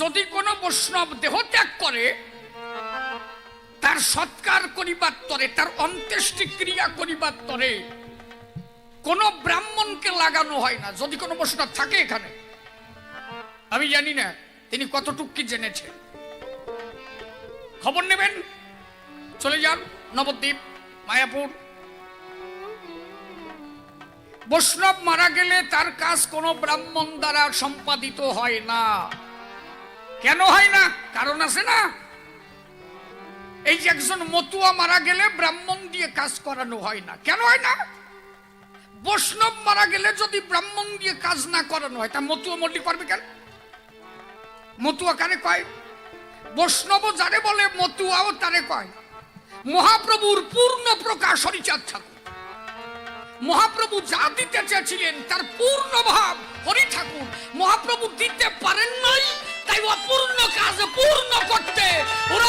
যদি কোনো বৈষ্ণব দেহ ত্যাগ করে, তার সৎকার করিবার তরে, তার অন্ত্যেষ্টি ক্রিয়া করিবার তরে, কোন ব্রাহ্মণকে লাগানো হয় না, যদি কোনো বৈষ্ণব থাকে এখানে। আমি জানি না, তিনি কতটুক কি জেনেছেন। খবর নেবেন? চলে যান, নবদ্বীপ, মায়াপুর। বৈষ্ণব মারা গেলে তার কাজ কোনো ব্রাহ্মণ দ্বারা সম্পাদিত হয় না। কেন হয় না? কারণ আছে না? এই যে একজন মতুয়া মারা গেলে ব্রাহ্মণ দিয়ে কাজ করানো হয় না। কেন হয় না? বৈষ্ণব মারা গেলে যদি ব্রাহ্মণ দিয়ে কাজ না করানো হয়, তা মতুয়া মল্লি পারবে কেন? মতুয়া কারে কয়? বৈষ্ণব যারে বলে, মতুয়াও তারে কয়। মহাপ্রভুর পূর্ণ প্রকাশ হরিচাঁদ ঠাকুর। মহাপ্রভু যা দিতে চেয়েছিলেন, তার পূর্ণ ভাব হরি ঠাকুর। মহাপ্রভু দিতে পারেন Evet.